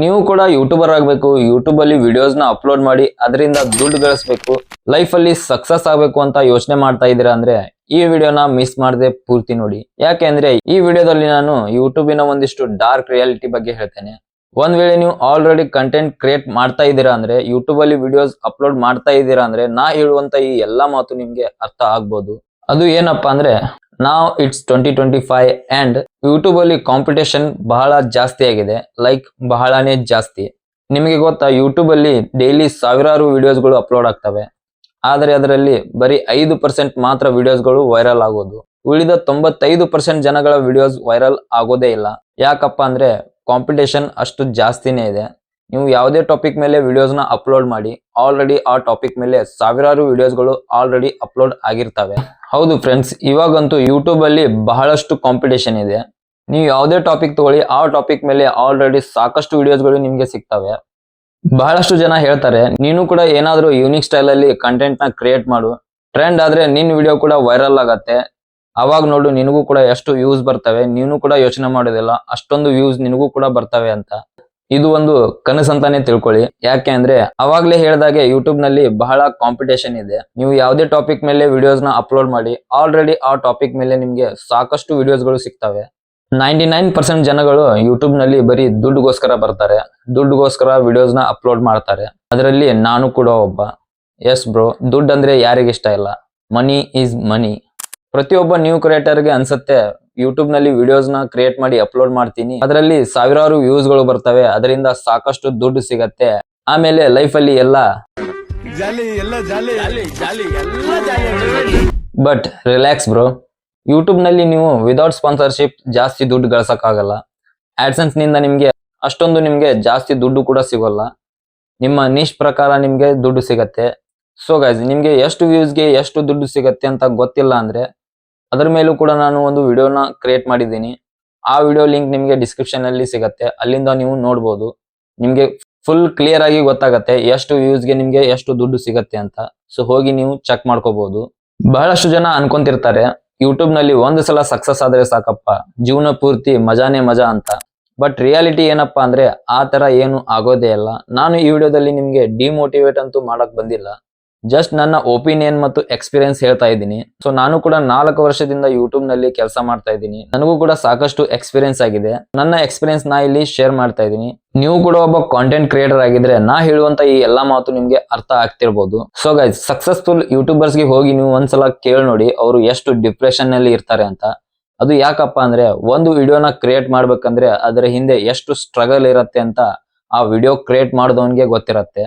ನೀವು ಕೂಡ ಯೂಟ್ಯೂಬರ್ ಆಗಬೇಕು ಯೂಟ್ಯೂಬಲ್ಲಿ ವಿಡಿಯೋಸ್ನ ಅಪ್ಲೋಡ್ ಮಾಡಿ, ಅದರಿಂದ ದುಡ್ಡು ಗಳಿಸ್ಬೇಕು ಲೈಫ್ ಅಲ್ಲಿ ಸಕ್ಸಸ್ ಆಗ್ಬೇಕು ಅಂತ ಯೋಚನೆ ಮಾಡ್ತಾ ಇದ್ದೀರಾ ಅಂದ್ರೆ ಈ ವಿಡಿಯೋನ ಮಿಸ್ ಮಾಡದೆ ಪೂರ್ತಿ ನೋಡಿ. ಯಾಕೆಂದ್ರೆ ಈ ವಿಡಿಯೋದಲ್ಲಿ ನಾನು ಯೂಟ್ಯೂಬಿನ ಒಂದಿಷ್ಟು ಡಾರ್ಕ್ ರಿಯಾಲಿಟಿ ಬಗ್ಗೆ ಹೇಳ್ತೇನೆ. ಒಂದ್ ವೇಳೆ ನೀವು ಆಲ್ರೆಡಿ ಕಂಟೆಂಟ್ ಕ್ರಿಯೇಟ್ ಮಾಡ್ತಾ ಇದ್ದೀರಾ ಅಂದ್ರೆ ಯೂಟ್ಯೂಬ್ ಅಲ್ಲಿ ವಿಡಿಯೋಸ್ ಅಪ್ಲೋಡ್ ಮಾಡ್ತಾ ಇದ್ದೀರಾ ಅಂದ್ರೆ, ನಾ ಹೇಳುವಂತ ಈ ಎಲ್ಲಾ ಮಾತು ನಿಮ್ಗೆ ಅರ್ಥ ಆಗ್ಬೋದು. ಅದು ಏನಪ್ಪಾ ಅಂದ್ರೆ ನಾವ್ it's twenty twenty five and YouTube ಅಲ್ಲಿ ಕಾಂಪಿಟೇಷನ್ ಬಹಳ ಜಾಸ್ತಿ ಆಗಿದೆ. ಲೈಕ್ ಬಹಳನೇ ಜಾಸ್ತಿ. ನಿಮಗೆ ಗೊತ್ತಾ ಯೂಟ್ಯೂಬ್ ಅಲ್ಲಿ ಡೈಲಿ ಸಾವಿರಾರು ವಿಡಿಯೋಸ್ಗಳು ಅಪ್ಲೋಡ್ ಆಗ್ತವೆ. ಆದರೆ ಅದರಲ್ಲಿ ಬರೀ ಐದು ಪರ್ಸೆಂಟ್ ಮಾತ್ರ ವಿಡಿಯೋಸ್ಗಳು ವೈರಲ್ ಆಗೋದು. ಉಳಿದ ತೊಂಬತ್ತೈದು ಪರ್ಸೆಂಟ್ ಜನಗಳ ವಿಡಿಯೋಸ್ ವೈರಲ್ ಆಗೋದೇ ಇಲ್ಲ. ಯಾಕಪ್ಪ ಅಂದ್ರೆ ಕಾಂಪಿಟೇಷನ್ ಅಷ್ಟು ಜಾಸ್ತಿನೇ ಇದೆ. ನೀವು ಯಾವುದೇ ಟಾಪಿಕ್ ಮೇಲೆ ವಿಡಿಯೋಸ್ನ ಅಪ್ಲೋಡ್ ಮಾಡಿ ಆಲ್ರೆಡಿ ಆ ಟಾಪಿಕ್ ಮೇಲೆ ಸಾವಿರಾರು ವಿಡಿಯೋಸ್ಗಳು ಆಲ್ರೆಡಿ ಅಪ್ಲೋಡ್ ಆಗಿರ್ತವೆ. ಹೌದು ಫ್ರೆಂಡ್ಸ್ ಇವಾಗಂತೂ ಯೂಟ್ಯೂಬಲ್ಲಿ ಬಹಳಷ್ಟು ಕಾಂಪಿಟೇಷನ್ ಇದೆ. ನೀವು ಯಾವುದೇ ಟಾಪಿಕ್ ತಗೊಳ್ಳಿ, ಆ ಟಾಪಿಕ್ ಮೇಲೆ ಆಲ್ರೆಡಿ ಸಾಕಷ್ಟು ವಿಡಿಯೋಸ್ಗಳು ನಿಮಗೆ ಸಿಗ್ತವೆ. ಬಹಳಷ್ಟು ಜನ ಹೇಳ್ತಾರೆ, ನೀನು ಕೂಡ ಏನಾದರೂ ಯೂನಿಕ್ ಸ್ಟೈಲ್ ಅಲ್ಲಿ ಕಂಟೆಂಟ್ನ ಕ್ರಿಯೇಟ್ ಮಾಡು. ಟ್ರೆಂಡ್ ಆದ್ರೆ ನಿನ್ನ ವಿಡಿಯೋ ಕೂಡ ವೈರಲ್ ಆಗತ್ತೆ. ಅವಾಗ ನೋಡು, ನಿನಗೂ ಕೂಡ ಎಷ್ಟು ವ್ಯೂಸ್ ಬರ್ತವೆ. ನೀನು ಕೂಡ ಯೋಚನೆ ಮಾಡೋದಿಲ್ಲ, ಅಷ್ಟೊಂದು ವ್ಯೂಸ್ ನಿನಗೂ ಕೂಡ ಬರ್ತವೆ ಅಂತ. ಇದು ಒಂದು ಕನಸು ಅಂತಾನೆ ತಿಳ್ಕೊಳ್ಳಿ. ಯಾಕೆ ಅಂದ್ರೆ ಅವಾಗ್ಲೇ ಹೇಳ್ದಾಗೆ ಯೂಟ್ಯೂಬ್ನಲ್ಲಿ ಬಹಳ ಕಾಂಪಿಟೇಷನ್ ಇದೆ. ನೀವು ಯಾವುದೇ ಟಾಪಿಕ್ ಮೇಲೆ ವಿಡಿಯೋಸ್ನ ಅಪ್ಲೋಡ್ ಮಾಡಿ ಆಲ್ರೆಡಿ ಆ ಟಾಪಿಕ್ ಮೇಲೆ ನಿಮ್ಗೆ ಸಾಕಷ್ಟು ವಿಡಿಯೋಸ್ಗಳು ಸಿಗ್ತವೆ. ನೈಂಟಿ ನೈನ್ ಪರ್ಸೆಂಟ್ ಜನಗಳು ಯೂಟ್ಯೂಬ್ನಲ್ಲಿ ಬರೀ ದುಡ್ಡುಗೋಸ್ಕರ ಬರ್ತಾರೆ. ದುಡ್ಡುಗೋಸ್ಕರ ವಿಡಿಯೋಸ್ನ ಅಪ್ಲೋಡ್ ಮಾಡ್ತಾರೆ. ಅದರಲ್ಲಿ ನಾನು ಕೂಡ ಒಬ್ಬ. ಎಸ್ ಬ್ರೋ ದುಡ್ಡು ಅಂದ್ರೆ ಯಾರಿಗಿಷ್ಟ ಇಲ್ಲ. ಮನಿ ಈಸ್ ಮನಿ ಪ್ರತಿಯೊಬ್ಬ ನ್ಯೂ ಕ್ರಿಯೇಟರ್ಗೆ ಅನ್ಸುತ್ತೆ ಯೂಟ್ಯೂಬ್ನಲ್ಲಿ ವಿಡಿಯೋಸ್ನ ಕ್ರಿಯೇಟ್ ಮಾಡಿ ಅಪ್ಲೋಡ್ ಮಾಡ್ತೀನಿ. ಅದರಲ್ಲಿ ಸಾವಿರಾರು ವ್ಯೂಸ್ಗಳು ಬರ್ತವೆ. ಅದರಿಂದ ಸಾಕಷ್ಟು ದುಡ್ಡು ಸಿಗತ್ತೆ. ಆಮೇಲೆ ಲೈಫ್ ಅಲ್ಲಿ ಎಲ್ಲ ಜಾಲಿ ಎಲ್ಲ ಜಾಲಿ. ಜಾಲಿ ಜಾಲಿ ಎಲ್ಲ ಜಾಲಿ. ಬಟ್ ರಿಲ್ಯಾಕ್ಸ್ ಬ್ರೋ ಯೂಟ್ಯೂಬ್ನಲ್ಲಿ ನೀವು ವಿದೌಟ್ ಸ್ಪಾನ್ಸರ್ಶಿಪ್ ಜಾಸ್ತಿ ದುಡ್ಡು ಗಳಿಸಕ್ಕಾಗಲ್ಲ. ಆಡ್ಸೆನ್ಸ್ನಿಂದ ನಿಮ್ಗೆ ಅಷ್ಟೊಂದು ನಿಮ್ಗೆ ಜಾಸ್ತಿ ದುಡ್ಡು ಕೂಡ ಸಿಗೋಲ್ಲ. ನಿಮ್ಮ ನಿಶ್ ಪ್ರಕಾರ ನಿಮ್ಗೆ ದುಡ್ಡು ಸಿಗತ್ತೆ. ಸೊ ಗೈಸ್ ನಿಮ್ಗೆ ಎಷ್ಟು ವ್ಯೂಸ್ಗೆ ಎಷ್ಟು ದುಡ್ಡು ಸಿಗತ್ತೆ ಅಂತ ಗೊತ್ತಿಲ್ಲ ಅಂದ್ರೆ ಅದ್ರ ಮೇಲೂ ಕೂಡ ನಾನು ಒಂದು ವಿಡಿಯೋನ ಕ್ರಿಯೇಟ್ ಮಾಡಿದ್ದೀನಿ. ಆ ವಿಡಿಯೋ ಲಿಂಕ್ ನಿಮಗೆ ಡಿಸ್ಕ್ರಿಪ್ಷನ್ ಅಲ್ಲಿ ಸಿಗತ್ತೆ. ಅಲ್ಲಿಂದ ನೀವು ನೋಡ್ಬೋದು. ನಿಮಗೆ ಫುಲ್ ಕ್ಲಿಯರ್ ಆಗಿ ಗೊತ್ತಾಗತ್ತೆ ಎಷ್ಟು ವ್ಯೂಸ್ಗೆ ನಿಮಗೆ ಎಷ್ಟು ದುಡ್ಡು ಸಿಗತ್ತೆ ಅಂತ. ಸೊ ಹೋಗಿ ನೀವು ಚೆಕ್ ಮಾಡ್ಕೋಬಹುದು ಬಹಳಷ್ಟು ಜನ ಅನ್ಕೊಂತಿರ್ತಾರೆ ಯೂಟ್ಯೂಬ್ನಲ್ಲಿ ಒಂದು ಸಲ ಸಕ್ಸಸ್ ಆದ್ರೆ ಸಾಕಪ್ಪ, ಜೀವನ ಪೂರ್ತಿ ಮಜಾನೇ ಮಜಾ ಅಂತ. ಬಟ್ ರಿಯಾಲಿಟಿ ಏನಪ್ಪಾ ಅಂದ್ರೆ ಆ ತರ ಏನು ಆಗೋದೇ ಇಲ್ಲ. ನಾನು ಈ ವಿಡಿಯೋದಲ್ಲಿ ನಿಮ್ಗೆ ಡಿಮೋಟಿವೇಟ್ ಅಂತೂ ಮಾಡಕ್ ಬಂದಿಲ್ಲ. ಜಸ್ಟ್ ನನ್ನ ಒಪಿನಿಯನ್ ಮತ್ತು ಎಕ್ಸ್ಪೀರಿಯನ್ಸ್ ಹೇಳ್ತಾ ಇದ್ದೀನಿ. ಸೊ ನಾನು ಕೂಡ ನಾಲ್ಕು ವರ್ಷದಿಂದ ಯೂಟ್ಯೂಬ್ನಲ್ಲಿ ಕೆಲಸ ಮಾಡ್ತಾ ಇದ್ದೀನಿ. ನನಗೂ ಕೂಡ ಸಾಕಷ್ಟು ಎಕ್ಸ್ಪೀರಿಯನ್ಸ್ ಆಗಿದೆ. ನನ್ನ ಎಕ್ಸ್ಪೀರಿಯನ್ಸ್ ನಾ ಇಲ್ಲಿ ಶೇರ್ ಮಾಡ್ತಾ ಇದ್ದೀನಿ. ನೀವು ಕೂಡ ಒಬ್ಬ ಕಾಂಟೆಂಟ್ ಕ್ರಿಯೇಟರ್ ಆಗಿದ್ರೆ ನಾ ಹೇಳುವಂತ ಈ ಎಲ್ಲಾ ಮಾತು ನಿಮ್ಗೆ ಅರ್ಥ ಆಗ್ತಿರ್ಬೋದು. ಸೊ ಗೈಸ್ ಸಕ್ಸಸ್ಫುಲ್ ಯೂಟ್ಯೂಬರ್ಸ್ಗೆ ಹೋಗಿ ನೀವು ಒಂದ್ಸಲ ಕೇಳಿ ನೋಡಿ ಅವರು ಎಷ್ಟು ಡಿಪ್ರೆಷನ್ನಲ್ಲಿ ಇರ್ತಾರೆ ಅಂತ. ಅದು ಯಾಕಪ್ಪ ಅಂದ್ರೆ ಒಂದು ವಿಡಿಯೋನ ಕ್ರಿಯೇಟ್ ಮಾಡ್ಬೇಕಂದ್ರೆ ಅದರ ಹಿಂದೆ ಎಷ್ಟು ಸ್ಟ್ರಗಲ್ ಇರತ್ತೆ ಅಂತ ಆ ವಿಡಿಯೋ ಕ್ರಿಯೇಟ್ ಮಾಡಿದವನ್ಗೆ ಗೊತ್ತಿರತ್ತೆ.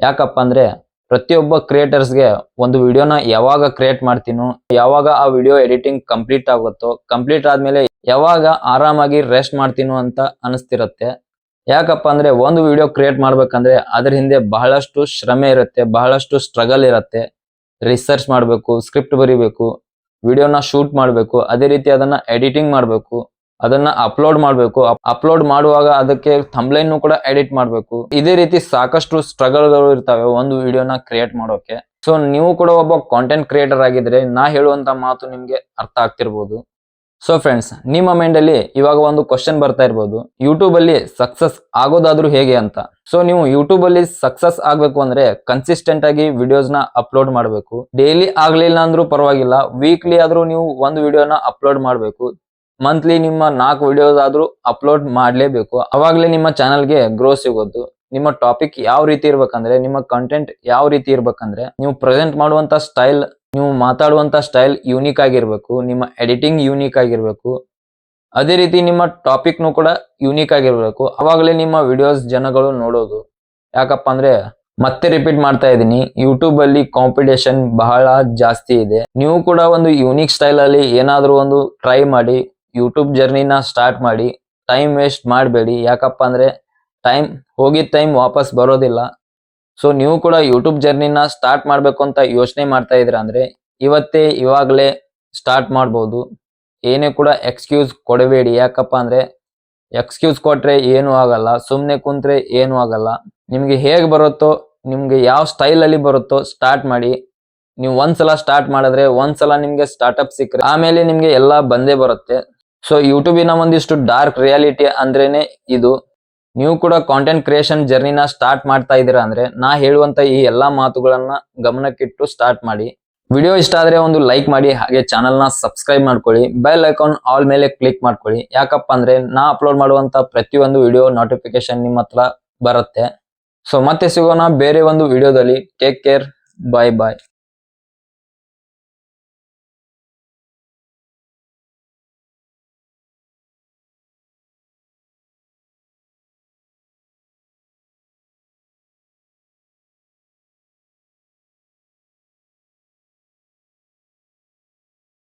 ಯಾಕಪ್ಪ ಅಂದ್ರೆ ಪ್ರತಿಯೊಬ್ಬ ಕ್ರಿಯೇಟರ್ಸ್ಗೆ ಒಂದು ವಿಡಿಯೋನ ಯಾವಾಗ ಕ್ರಿಯೇಟ್ ಮಾಡ್ತೀನೋ, ಯಾವಾಗ ಆ ವಿಡಿಯೋ ಎಡಿಟಿಂಗ್ ಕಂಪ್ಲೀಟ್ ಆಗುತ್ತೋ ಕಂಪ್ಲೀಟ್ ಆದ್ಮೇಲೆ ಯಾವಾಗ ಆರಾಮಾಗಿ ರೆಸ್ಟ್ ಮಾಡ್ತೀನೋ ಅಂತ ಅನಿಸ್ತಿರತ್ತೆ. ಯಾಕಪ್ಪ ಅಂದ್ರೆ ಒಂದು ವಿಡಿಯೋ ಕ್ರಿಯೇಟ್ ಮಾಡ್ಬೇಕಂದ್ರೆ ಅದ್ರ ಹಿಂದೆ ಬಹಳಷ್ಟು ಶ್ರಮೆ ಇರುತ್ತೆ, ಬಹಳಷ್ಟು ಸ್ಟ್ರಗಲ್ ಇರುತ್ತೆ. ರಿಸರ್ಚ್ ಮಾಡಬೇಕು ಸ್ಕ್ರಿಪ್ಟ್ ಬರಿಬೇಕು ವಿಡಿಯೋನ ಶೂಟ್ ಮಾಡಬೇಕು, ಅದೇ ರೀತಿ ಅದನ್ನ ಎಡಿಟಿಂಗ್ ಮಾಡಬೇಕು. ಅದನ್ನ ಅಪ್ಲೋಡ್ ಮಾಡಬೇಕು. ಅಪ್ಲೋಡ್ ಮಾಡುವಾಗ ಅದಕ್ಕೆ ಥಂಬ್ಲೈನ್ ಕೂಡ ಎಡಿಟ್ ಮಾಡಬೇಕು. ಇದೇ ರೀತಿ ಸಾಕಷ್ಟು ಸ್ಟ್ರಗಲ್ಗಳು ಇರ್ತವೆ ಒಂದು ವಿಡಿಯೋನ ಕ್ರಿಯೇಟ್ ಮಾಡೋಕೆ. ಸೊ ನೀವು ಕೂಡ ಒಬ್ಬ ಕಾಂಟೆಂಟ್ ಕ್ರಿಯೇಟರ್ ಆಗಿದ್ರೆ ನಾ ಹೇಳುವಂತ ಮಾತು ನಿಮ್ಗೆ ಅರ್ಥ ಆಗ್ತಿರ್ಬೋದು. ಸೊ ಫ್ರೆಂಡ್ಸ್ ನಿಮ್ಮ ಮೈಂಡ್ ಅಲ್ಲಿ ಇವಾಗ ಒಂದು ಕ್ವಶನ್ ಬರ್ತಾ ಇರ್ಬೋದು. ಯೂಟ್ಯೂಬ್ ಅಲ್ಲಿ ಸಕ್ಸಸ್ ಆಗೋದಾದ್ರೂ ಹೇಗೆ ಅಂತ. ಸೊ ನೀವು ಯೂಟ್ಯೂಬ್ ಅಲ್ಲಿ ಸಕ್ಸಸ್ ಆಗ್ಬೇಕು ಅಂದ್ರೆ ಕನ್ಸಿಸ್ಟೆಂಟ್ ಆಗಿ ವಿಡಿಯೋಸ್ನ ಅಪ್ಲೋಡ್ ಮಾಡಬೇಕು. ಡೈಲಿ ಆಗ್ಲಿಲ್ಲ ಅಂದ್ರೂ ಪರವಾಗಿಲ್ಲ. ವೀಕ್ಲಿ ಆದ್ರೂ ನೀವು ಒಂದು ವಿಡಿಯೋನ ಅಪ್ಲೋಡ್ ಮಾಡಬೇಕು. ಮಂತ್ಲಿ ನಿಮ್ಮ ನಾಲ್ಕು ವಿಡಿಯೋಸ್ ಆದ್ರೂ ಅಪ್ಲೋಡ್ ಮಾಡಲೇಬೇಕು. ಅವಾಗಲೇ ನಿಮ್ಮ ಚಾನಲ್ಗೆ ಗ್ರೋ ಸಿಗೋದು. ನಿಮ್ಮ ಟಾಪಿಕ್ ಯಾವ ರೀತಿ ಇರಬೇಕಂದ್ರೆ, ನಿಮ್ಮ ಕಂಟೆಂಟ್ ಯಾವ ರೀತಿ ಇರಬೇಕಂದ್ರೆ, ನೀವು ಪ್ರೆಸೆಂಟ್ ಮಾಡುವಂತ ಸ್ಟೈಲ್ ನೀವು ಮಾತಾಡುವಂತ ಸ್ಟೈಲ್ ಯೂನಿಕ್ ಆಗಿರ್ಬೇಕು. ನಿಮ್ಮ ಎಡಿಟಿಂಗ್ ಯೂನಿಕ್ ಆಗಿರ್ಬೇಕು. ಅದೇ ರೀತಿ ನಿಮ್ಮ ಟಾಪಿಕ್ನು ಕೂಡ ಯೂನಿಕ್ ಆಗಿರ್ಬೇಕು. ಅವಾಗಲೇ ನಿಮ್ಮ ವಿಡಿಯೋಸ್ ಜನಗಳು ನೋಡೋದು. ಯಾಕಪ್ಪ ಅಂದ್ರೆ, ಮತ್ತೆ ರಿಪೀಟ್ ಮಾಡ್ತಾ ಇದ್ದೀನಿ. ಯೂಟ್ಯೂಬ್ ಅಲ್ಲಿ ಕಾಂಪಿಟೇಷನ್ ಬಹಳ ಜಾಸ್ತಿ ಇದೆ. ನೀವು ಕೂಡ ಒಂದು ಯೂನಿಕ್ ಸ್ಟೈಲ್ ಅಲ್ಲಿ ಏನಾದ್ರೂ ಒಂದು ಟ್ರೈ ಮಾಡಿ. ಯೂಟ್ಯೂಬ್ ಜರ್ನಿನ ಸ್ಟಾರ್ಟ್ ಮಾಡಿ ಟೈಮ್ ವೇಸ್ಟ್ ಮಾಡಬೇಡಿ. ಯಾಕಪ್ಪ ಅಂದರೆ ಟೈಮ್ ಹೋಗಿದ ಟೈಮ್ ವಾಪಸ್ ಬರೋದಿಲ್ಲ. ಸೊ ನೀವು ಕೂಡ ಯೂಟ್ಯೂಬ್ ಜರ್ನಿನ ಸ್ಟಾರ್ಟ್ ಮಾಡಬೇಕು ಅಂತ ಯೋಚನೆ ಮಾಡ್ತಾ ಇದ್ರ ಅಂದ್ರೆ, ಇವತ್ತೇ ಇವಾಗಲೇ ಸ್ಟಾರ್ಟ್ ಮಾಡ್ಬೋದು. ಏನೇ ಕೂಡ ಎಕ್ಸ್ಕ್ಯೂಸ್ ಕೊಡಬೇಡಿ. ಯಾಕಪ್ಪ ಅಂದರೆ ಎಕ್ಸ್ಕ್ಯೂಸ್ ಕೊಟ್ಟರೆ ಏನು ಆಗಲ್ಲ. ಸುಮ್ಮನೆ ಕುಂತ್ರೆ ಏನು ಆಗಲ್ಲ. ನಿಮಗೆ ಹೇಗೆ ಬರುತ್ತೋ, ನಿಮಗೆ ಯಾವ ಸ್ಟೈಲ್ ಅಲ್ಲಿ ಬರುತ್ತೋ ಸ್ಟಾರ್ಟ್ ಮಾಡಿ. ನೀವು ಒಂದ್ಸಲ ಸ್ಟಾರ್ಟ್ ಮಾಡಿದ್ರೆ ಒಂದ್ಸಲ ನಿಮಗೆ ಸ್ಟಾರ್ಟ್ಅಪ್ ಸಿಕ್ಕರೆ, ಆಮೇಲೆ ನಿಮಗೆ ಎಲ್ಲ ಬಂದೇ ಬರುತ್ತೆ. ಸೊ ಯೂಟ್ಯೂಬಿನ ಒಂದಿಷ್ಟು ಡಾರ್ಕ್ ರಿಯಾಲಿಟಿ ಅಂದ್ರೇನೆ ಇದು. ನೀವು ಕೂಡ ಕಾಂಟೆಂಟ್ ಕ್ರಿಯೇಷನ್ ಜರ್ನಿನ ಸ್ಟಾರ್ಟ್ ಮಾಡ್ತಾ ಇದ್ದೀರಾ ಅಂದ್ರೆ ನಾ ಹೇಳುವಂತ ಈ ಎಲ್ಲಾ ಮಾತುಗಳನ್ನ ಗಮನಕ್ಕಿಟ್ಟು ಸ್ಟಾರ್ಟ್ ಮಾಡಿ. ವಿಡಿಯೋ ಇಷ್ಟ ಆದ್ರೆ ಒಂದು ಲೈಕ್ ಮಾಡಿ, ಹಾಗೆ ಚಾನಲ್ನ ಸಬ್ಸ್ಕ್ರೈಬ್ ಮಾಡ್ಕೊಳ್ಳಿ. ಬೆಲ್ ಐಕಾನ್ ಆಲ್ ಮೇಲೆ ಕ್ಲಿಕ್ ಮಾಡ್ಕೊಳ್ಳಿ. ಯಾಕಪ್ಪ ಅಂದ್ರೆ ನಾ ಅಪ್ಲೋಡ್ ಮಾಡುವಂತ ಪ್ರತಿಯೊಂದು ವಿಡಿಯೋ ನೋಟಿಫಿಕೇಶನ್ ನಿಮ್ಮ ಹತ್ರ ಬರುತ್ತೆ. ಸೊ ಮತ್ತೆ ಸಿಗೋಣ ಬೇರೆ ಒಂದು ವಿಡಿಯೋದಲ್ಲಿ. ಟೇಕ್ ಕೇರ್ ಬಾಯ್ ಬಾಯ್